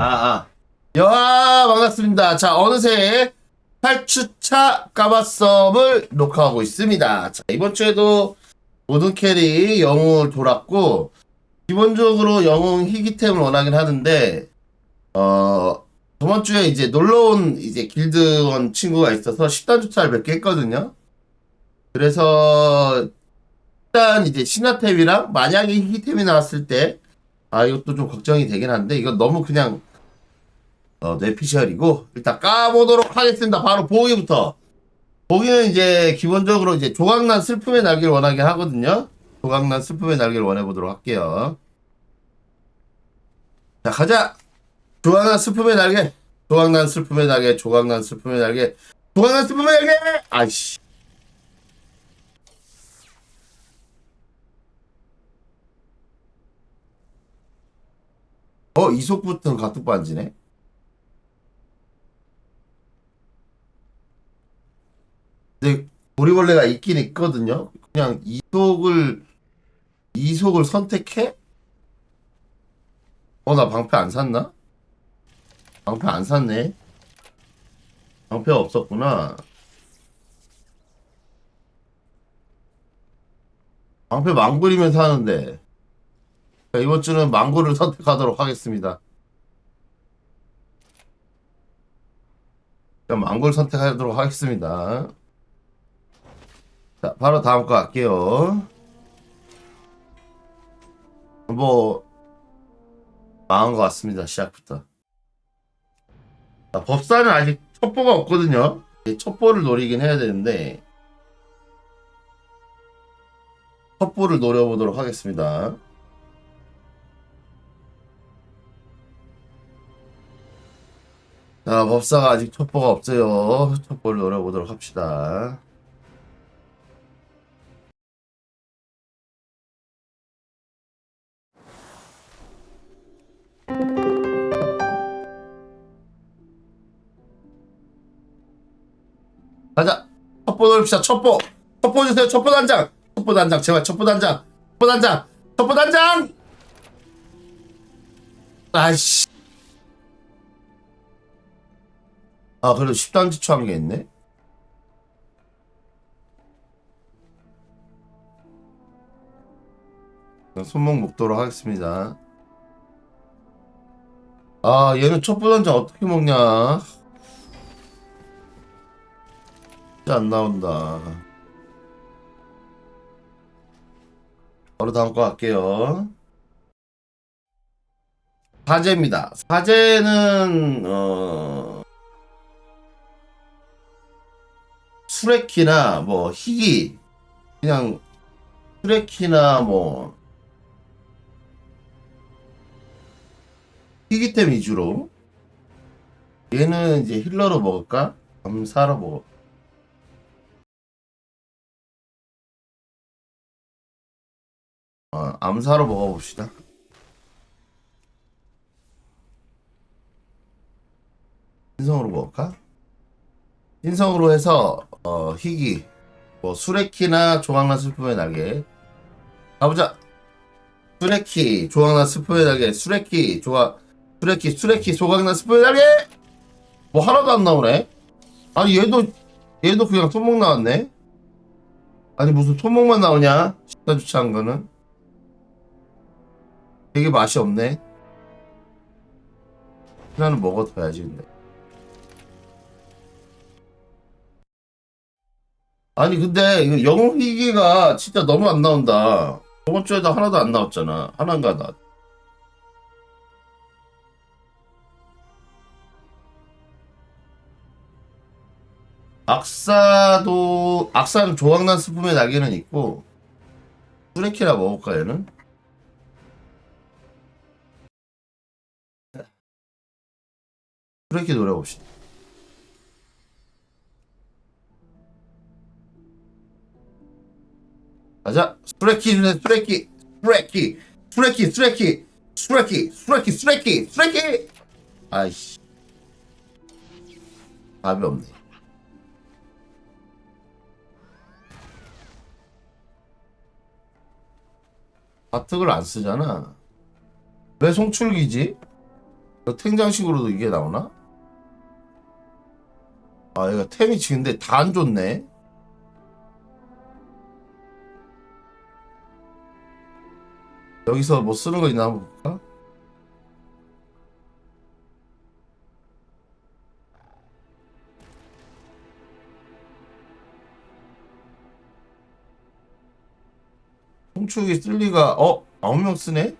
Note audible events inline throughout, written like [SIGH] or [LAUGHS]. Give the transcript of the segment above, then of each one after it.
아, 아. 야, 반갑습니다. 자, 어느새 8주차 까바썸을 녹화하고 있습니다. 자, 이번 주에도 모든 캐리 영웅을 돌았고, 기본적으로 영웅 희귀템을 원하긴 하는데, 어, 저번 주에 이제 놀러온 이제 길드원 친구가 있어서 10단 주차를 몇 개 했거든요. 그래서, 일단 이제 신화템이랑 만약에 희귀템이 나왔을 때, 아, 이것도 좀 걱정이 되긴 한데, 이건 너무 그냥, 어, 뇌피셜이고, 일단 까보도록 하겠습니다. 바로 보기부터. 보기는 이제, 기본적으로 이제 조각난 슬픔의 날개를 원하게 하거든요. 조각난 슬픔의 날개를 원해보도록 할게요. 자, 가자! 조각난 슬픔의 날개! 조각난 슬픔의 날개, 조각난 슬픔의 날개, 조각난 슬픔의 날개! 아이씨. 어, 이속부터는 가뜩 반지네? 근데 보리벌레가 있긴 있거든요. 그냥 이속을 이속을 선택해? 어, 나 방패 안 샀나? 방패 안 샀네. 방패가 없었구나. 방패 망구리면 사는데. 자, 이번 주는 망고를 [LAUGHS] 선택하도록 하겠습니다. 자, 망고를 선택하도록 하겠습니다. 자, 바로 다음 거 갈게요. 뭐, 망한 것 같습니다. 시작부터. 자, 법사는 아직 첩보가 없거든요. 이 첩보를 노리긴 해야 되는데, 첩보를 노려보도록 하겠습니다. 자, 법사가 아직 첩보가 없어요. 첩보를 노려보도록 합시다. 노립시다. 첩보. 첩보 주세요. 첩보 단장. 첩보 단장. 제발 첩보 단장. 첩보 단장. 첩보 단장. 아이씨. 아, 그래도 10단지 추한 게 있네. 손목 먹도록 하겠습니다. 아, 얘는 첩보 단장 어떻게 먹냐. 진짜 안 나온다. 바로 다음 거 갈게요. 사제입니다. 사제는 어 수레키나 뭐 희귀 그냥 수레키나 뭐 희귀템 위주로 얘는 이제 힐러로 먹을까? 감사로 먹어. 어, 암사로 먹어봅시다. 신성으로 먹을까? 신성으로 해서 어, 희귀 뭐 수레키나 조각난 슬픔의 날개 가보자. 수레키 조각난 슬픔의 날개 수레키 조각 수레키 수레키 조각난 슬픔의 날개 뭐 하나도 안 나오네. 아니 얘도 얘도 그냥 손목 나왔네. 아니 무슨 손목만 나오냐? 식사 주차한 거는. 되게 맛이 없네. 하나는 먹어둬야지 근데. 아니 근데 영웅 희귀가 진짜 너무 안 나온다. 저번 주에도 하나도 안 나왔잖아. 하나인가 나. 악사도 악사는 조각난 스품의 날개는 있고 수레키라 먹을까 얘는? 그렇게 노래 봅시다. 가자. 스레키 주네, 스레키 스레키 스레키 스레키 스레키 스레키 스레키 스레키 아이씨. 답이 없네. 바특을 안 쓰잖아. 왜 송출기지? 탱장식으로도 이게 나오나? 아 얘가 템이 지금 근데 다 안 좋네 여기서 뭐 쓰는 거 있나 한번 볼까? 홍축이 쓸 리가 어? 아홉 명 쓰네?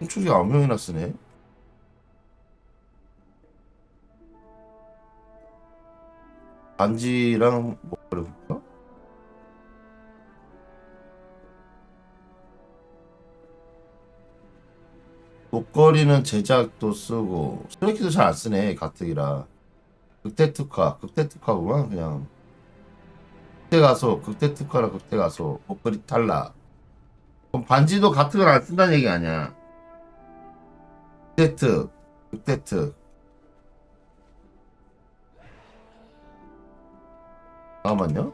홍축이 아홉 명이나 쓰네 반지랑 뭐 그래볼까? 목걸이는 제작도 쓰고 스트레이키도 잘 안 쓰네 가뜩이라. 극대 특화 극대 특화구만 그냥. 극대 가서 극대 특화라 극대 가서 목걸이 탈락 그럼 반지도 걸안 쓴다는 얘기 아니야? 극대 특 극대 특 잠깐만요.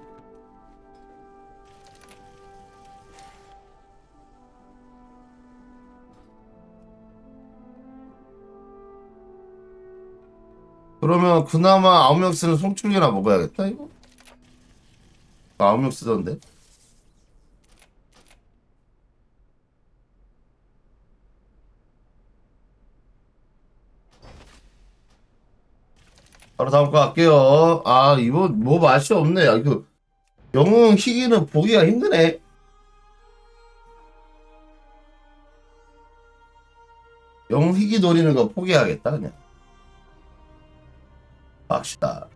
그러면 그나마 아홉 명 쓰는 송충이나 먹어야겠다 이거? 아홉 명 쓰던데 바로 다음 거 할게요. 아 이번 뭐 맛이 없네. 야, 이거 영웅 희귀는 보기가 힘드네. 영웅 희귀 노리는 거 포기하겠다 그냥. 합시다.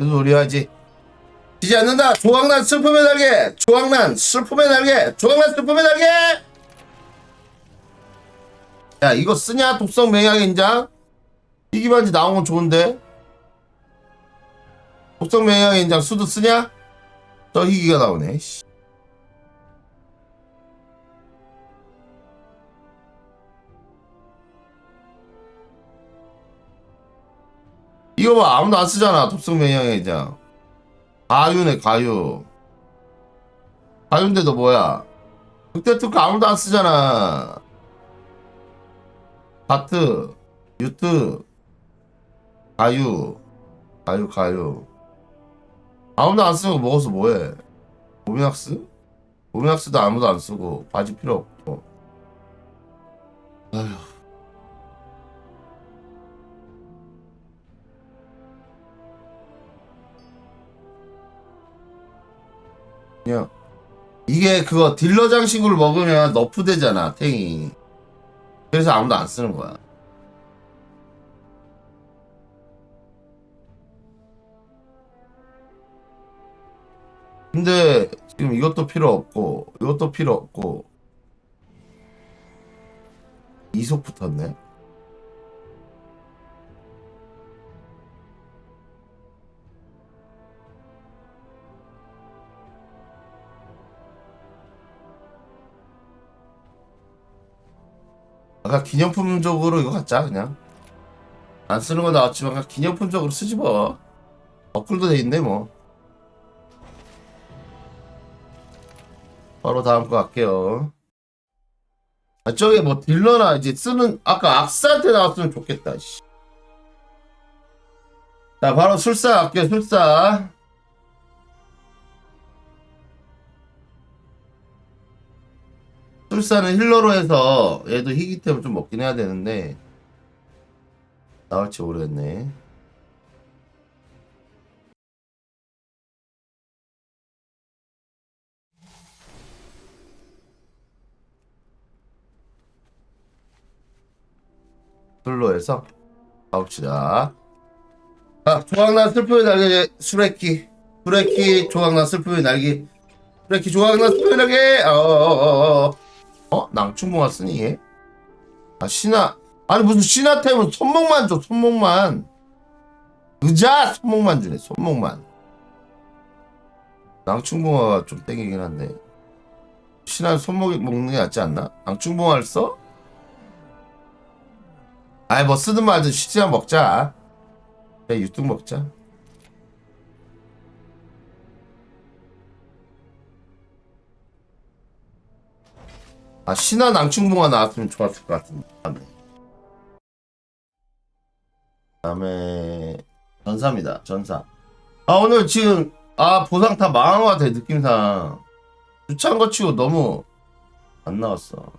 그래서 우리 하지. 지지 않는다. 조각난 슬픔의 날개. 조각난 슬픔의 날개. 조각난 슬픔의 날개. 야 이거 쓰냐 독성 맹약 인장 희귀반지 나온 건 좋은데 독성 맹약 인장 수도 쓰냐 저 희귀가 나오네 씨. 이거 봐 아무도 안 쓰잖아 독성 인장 가유네 가유 가유인데도 뭐야 그때 특허 아무도 안 쓰잖아 하트, 유트, 가유, 가유, 가유. 아무도 안거 먹어서 뭐해? 오미낙스? 오미낙스도 아무도 안 쓰고 바지 필요 없고. 아휴. 그냥 이게 그거 딜러 장식으로 먹으면 너프 되잖아 탱이. 그래서 아무도 안 쓰는 거야. 근데 지금 이것도 필요 없고 이것도 필요 없고 이속 붙었네. 아까 기념품적으로 이거 갖자 그냥. 안 쓰는 건 나왔지만 그냥 기념품적으로 쓰지 뭐. 업글도 돼 있네 뭐. 바로 다음 거 갈게요. 아 저게 뭐 딜러나 이제 쓰는 아까 악사한테 나왔으면 좋겠다 씨. 자 바로 술사 갈게요 술사 술사는 힐러로 해서 얘도 희귀템을 좀 먹긴 해야 되는데 나올지 모르겠네. 술로 해서 가봅시다. 아, 조각난 슬픔의 날개 수레키 수레키 조각난 슬픔의 날개 수레키 조각난 슬픔의 날개 어어어어 어? 낭충모가 쓰니 얘? 아 신화 아니 무슨 신화템은 손목만 줘 손목만 의자 손목만 주네 손목만 낭충모가 좀 땡기긴 한데 신한 손목이 먹는 게 낫지 않나? 앙충봉알 써? 아이 뭐 쓰든 말든 시간 먹자 그래 유통 먹자 아 신한 앙충봉화 나왔으면 좋았을 것 같은데. 다음에 다음에 전사입니다. 전사. 아 오늘 지금 아 보상 다 망한 것 같아 느낌상. 주차한 거 치고 너무 안 나왔어.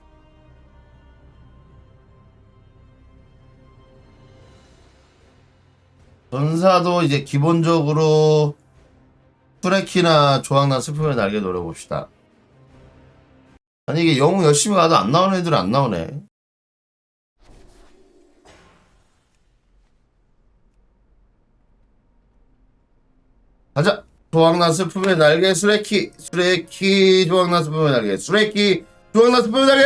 전사도 이제 기본적으로 프레키나 조각난 슬픔의 날개 노려봅시다 아니 이게 영웅 열심히 가도 안 나오는 애들은 안 나오네. 가자! 조각난 슬픔의 날개 수레키 수레키 조각난 슬픔의 날개 수레키 조각난 슬픔의 날개!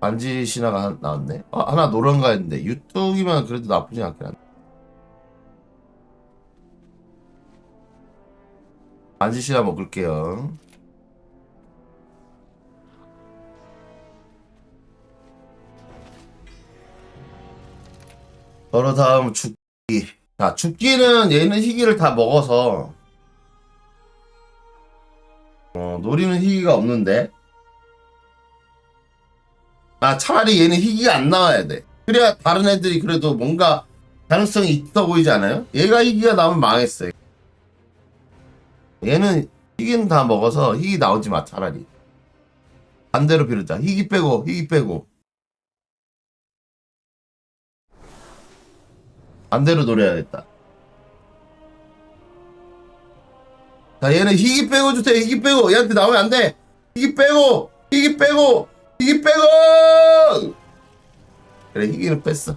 반지 신화가 한- 나왔네. 아, 하나 노란가 했는데 유통이면 그래도 나쁘지 않긴 한데 반지 신화 먹을게요. 바로 다음 죽기. 자 죽기는 얘는 희귀를 다 먹어서. 어 노리는 희귀가 없는데. 아 차라리 얘는 희귀가 안 나와야 돼. 그래야 다른 애들이 그래도 뭔가 가능성이 있어 보이지 않아요? 얘가 희귀가 나오면 망했어요 얘는 희귀는 다 먹어서 희귀 나오지 마 차라리. 반대로 비르자. 희귀 빼고 희귀 빼고. 반대로 노려야겠다. 자 얘는 희귀 빼고 주세요. 희귀 빼고. 얘한테 나오면 안돼. 희귀 빼고 희귀 빼고 희귀 빼고! 그래 희귀는 뺐어.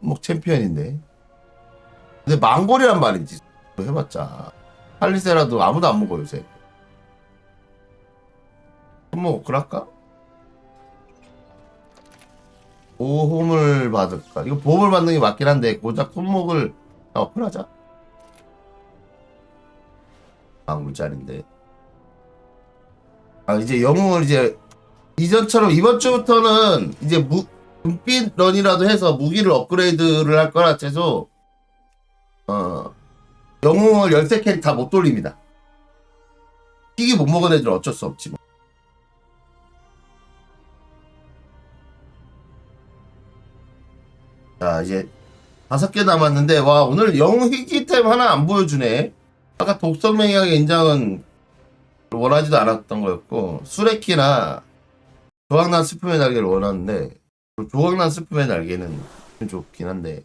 뭐 챔피언인데. 근데 망골이란 말이지 뭐 해봤자 할리세라도 아무도 안 먹어 요새. 뭐 그럴까? 보험을 받을까? 이거 보험을 받는 게 맞긴 한데 고작 손목을 어플 하자? 망골짜리인데. 아 이제 영웅을 이제 이전처럼 이번 주부터는 이제 무 은빛 런이라도 해서 무기를 업그레이드를 할 거라 최소. 어 영웅을 13캔 다못 돌립니다 희귀 못 먹은 애들은 어쩔 수 없지 뭐. 자 이제 다섯 개 남았는데 와 오늘 영웅 희귀템 하나 안 보여주네 아까 독성맹약의 인장은 원하지도 않았던 거였고 수레키나 조각난 슬픔의 날개를 원하는데 조각난 슬픔의 날개는 좀 좋긴 한데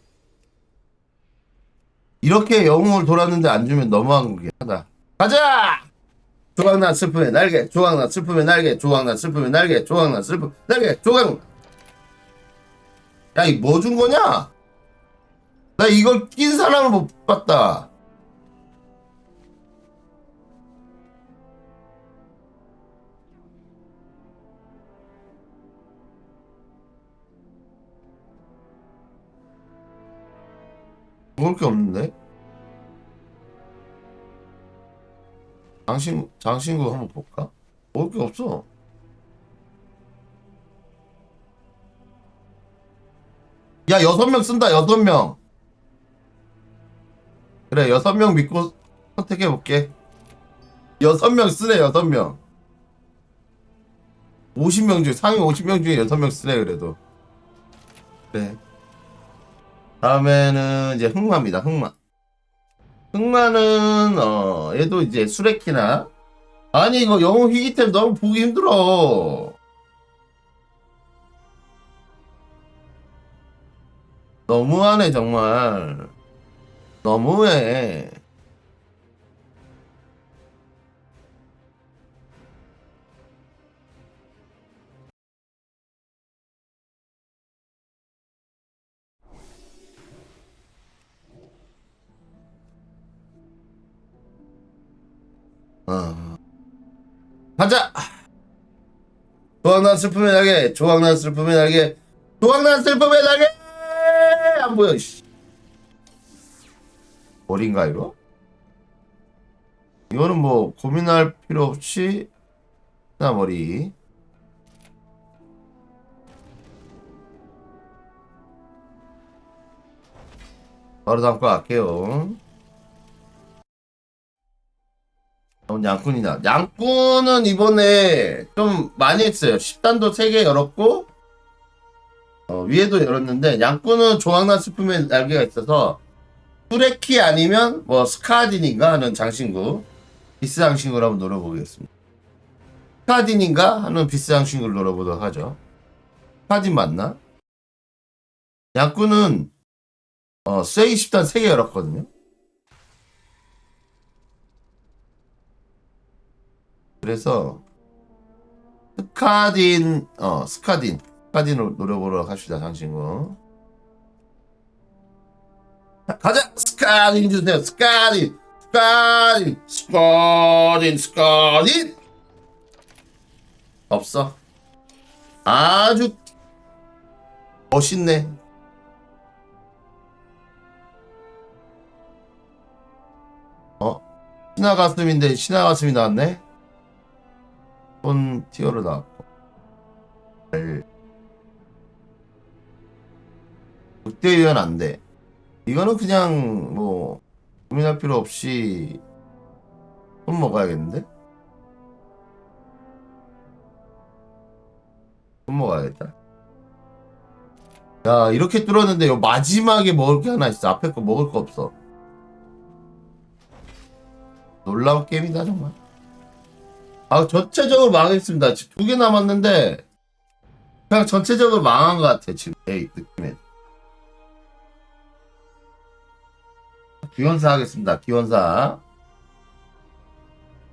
이렇게 영웅을 돌았는데 안 주면 너무한 거긴 하다 가자! 조각난 슬픔의 날개 조각난 슬픔의 날개 조각난 슬픔의 날개 조각난 슬픔 날개 조각! 야 이 뭐 준 거냐? 나 이걸 낀 사람을 못 봤다 먹을 게 없는데? 장신, 장신구 한번 볼까? 먹을 게 없어. 야, 여섯 명 쓴다, 여섯 명. 그래, 여섯 명 믿고 선택해 볼게. 여섯 명 쓰네, 여섯 명. 50명 중에, 상위 50명 중에 여섯 명 쓰네, 그래도. 그래. 다음에는 이제 흑마입니다. 흑마. 흑마는 어 얘도 이제 수레키나 아니 이거 영웅 희귀템 너무 보기 힘들어. 너무하네 정말. 너무해. 조각난 슬픔의 날개, 조각난 슬픔의 날개, 조각난 슬픔의 날개. 안 보여. 씨. 어린가 이거? 이거는 뭐 고민할 필요 없이 하나머리 바로 담고 갈게요. 다음 양꾼이다. 양꾼은 이번에 좀 많이 했어요. 10단도 3개 열었고, 어, 위에도 열었는데, 양꾼은 조각난 스품의 날개가 있어서, 뚜레키 아니면 뭐 스카딘인가 하는 장신구, 비스 장신구를 한번 노려보겠습니다. 스카딘인가 하는 비스 장신구를 노려보도록 하죠. 스카딘 맞나? 양꾼은 어, 쇠이 10단 3개 열었거든요. 그래서 스카딘 어 스카딘. 스카딘을 노려보러 갑시다 장신구. 자, 가자! 스카딘 주세요. 스카딘! 스카딘! 스카딘 스카딘! 없어? 아주 멋있네. 어? 신화 가슴인데 신화 가슴이 나왔네 폰 티어로 나왔고. 알. 극대위원 안돼. 이거는 그냥 뭐 고민할 필요 없이 손 먹어야겠는데? 손 먹어야겠다. 야 이렇게 뚫었는데 요 마지막에 먹을 게 하나 있어. 앞에 거 먹을 거 없어. 놀라운 게임이다 정말 아 전체적으로 망했습니다. 지금 두 개 남았는데 그냥 전체적으로 망한 것 같아 지금 내 느낌에. 기원사 하겠습니다. 기원사.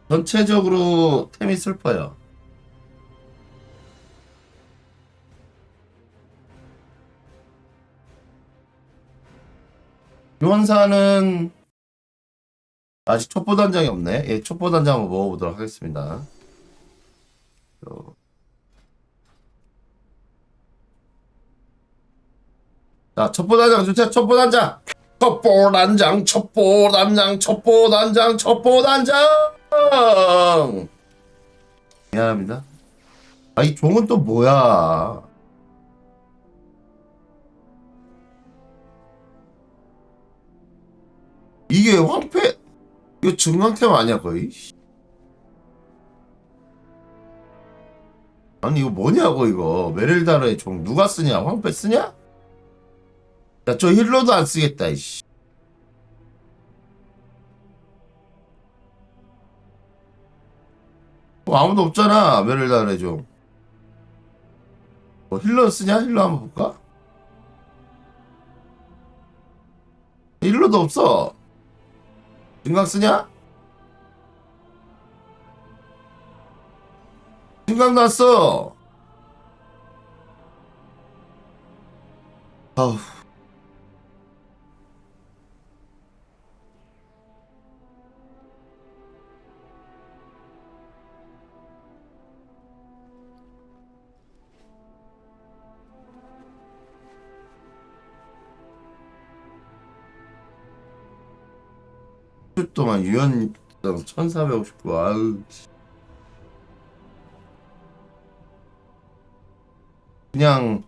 전체적으로 템이 슬퍼요. 기원사는 아직 촛보 단장이 없네. 예, 촛보 단장 한번 먹어보도록 하겠습니다. 어. 자, 촛보 단장 주세요. 촛보 단장. 촛보 단장, 촛보 단장, 촛보 단장, 촛보 단장. 미안합니다. 아, 이 종은 또 뭐야? 이게 황폐 이거 증강템 아니야 거의? 아니 이거 뭐냐고 이거 메릴다르의 종 누가 쓰냐 황폐 쓰냐? 야 저 힐러도 안 쓰겠다 이씨 뭐 아무도 없잖아 메릴다르의 종뭐 힐러 쓰냐? 힐러 한번 볼까? 힐러도 없어 증강 쓰냐? 증강 났어. 아우. 동안 유연 1459 아유 그냥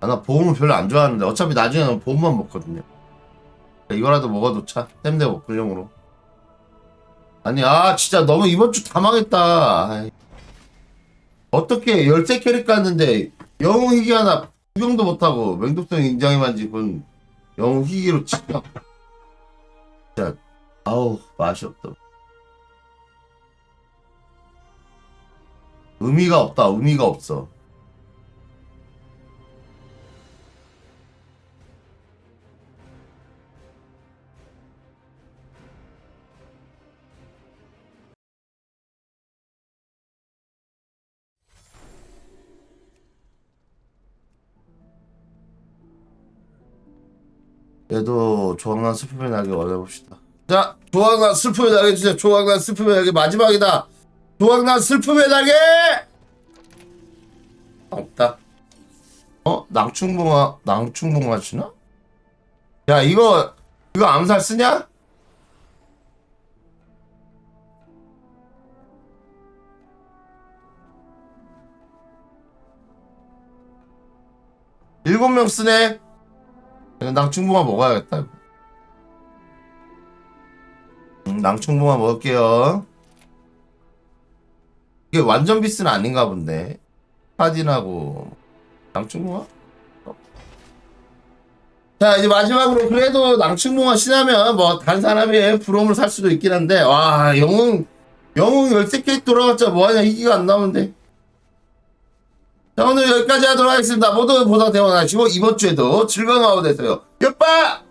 아, 나 보험을 별로 안 좋아하는데 어차피 나중에는 보험만 먹거든요. 이거라도 먹어놓자. 땜대 먹으려고 아니 아 진짜 너무 이번 주 다 망했다. 아이. 어떻게 열세 캐릭 갔는데 영웅 희귀 하나 구경도 못하고 맹독성 인장에만 지금 영웅 희귀로 치켜 진짜 아우 맛이 없다. 의미가 없다. 의미가 없어. 얘도 조각난 슬픔의 날개 올려봅시다. 자, 조각난 슬픔의 날개 주세요. 조각난 슬픔의 날개 마지막이다. 조각난 슬픔의 날개! 아, 없다. 어? 낭충봉아, 낭충봉아 주나? 야, 이거, 이거 암살 쓰냐? 일곱 명 쓰네. 낭충붕어 먹어야겠다. 이거. 음, 낭충붕어 먹을게요. 이게 완전 비스는 아닌가 본데. 파딘하고 낭충붕어? 어. 자 이제 마지막으로 그래도 낭충붕어 신하면 뭐 다른 사람이 브롬을 살 수도 있긴 한데 와 영웅 영웅 13개 돌아갔자 뭐하냐 희귀가 안 나오는데 자 오늘 여기까지 하도록 하겠습니다. 모두 보상 대원하시고 이번 주에도 즐거운 하루 되세요. 굿바